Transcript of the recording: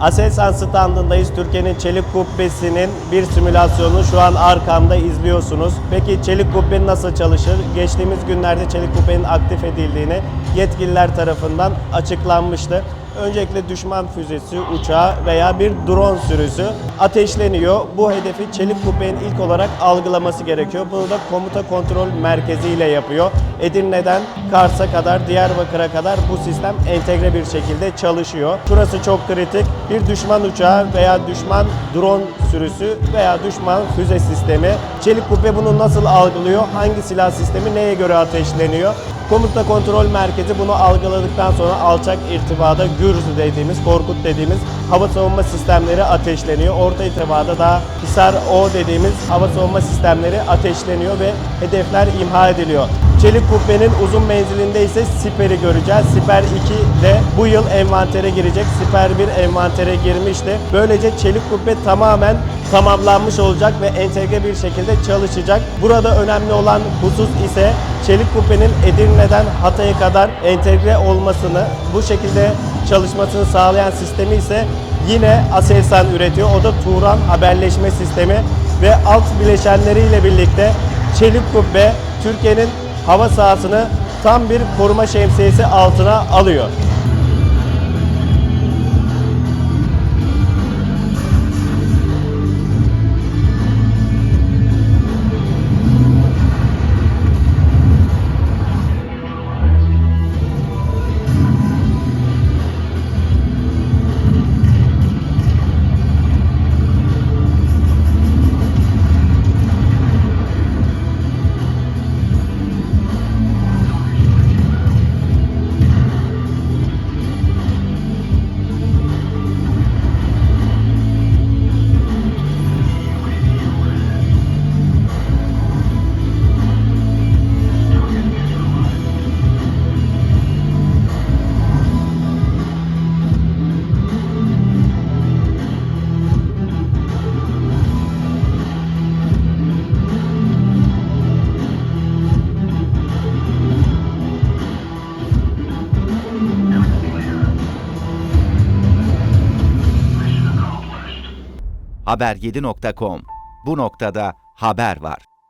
Aselsan standındayız. Türkiye'nin çelik kubbesinin bir simülasyonunu şu an arkamda izliyorsunuz. Peki çelik kubbe nasıl çalışır? Geçtiğimiz günlerde çelik kubbenin aktif edildiğini yetkililer tarafından açıklanmıştı. Öncelikle düşman füzesi, uçağı veya bir drone sürüsü ateşleniyor. Bu hedefi çelik kubbenin ilk olarak algılaması gerekiyor. Bunu da komuta kontrol merkezi ile yapıyor. Edirne'den Kars'a kadar, Diyarbakır'a kadar bu sistem entegre bir şekilde çalışıyor. Şurası çok kritik. Bir düşman uçağı veya düşman drone sürüsü veya düşman füze sistemi. Çelik kubbe bunu nasıl algılıyor? Hangi silah sistemi neye göre ateşleniyor? Komuta kontrol merkezi bunu algıladıktan sonra alçak irtibada Gürzü dediğimiz, Korkut dediğimiz hava savunma sistemleri ateşleniyor. Orta irtibada da Hisar O dediğimiz hava savunma sistemleri ateşleniyor ve hedefler imha ediliyor. Çelik kubbenin uzun menzilinde ise Siper'i göreceğiz. Siper 2 de bu yıl envantere girecek. Siper 1 envantere girmişti. Böylece çelik kubbe tamamen tamamlanmış olacak ve entegre bir şekilde çalışacak. Burada önemli olan husus ise çelik kubbenin Edirne'den Hatay'a kadar entegre olmasını, bu şekilde çalışmasını sağlayan sistemi ise yine Aselsan üretiyor. O da Turan haberleşme sistemi ve alt bileşenleriyle birlikte çelik kubbe Türkiye'nin hava sahasını tam bir koruma şemsiyesi altına alıyor. Haber7.com Bu noktada haber var.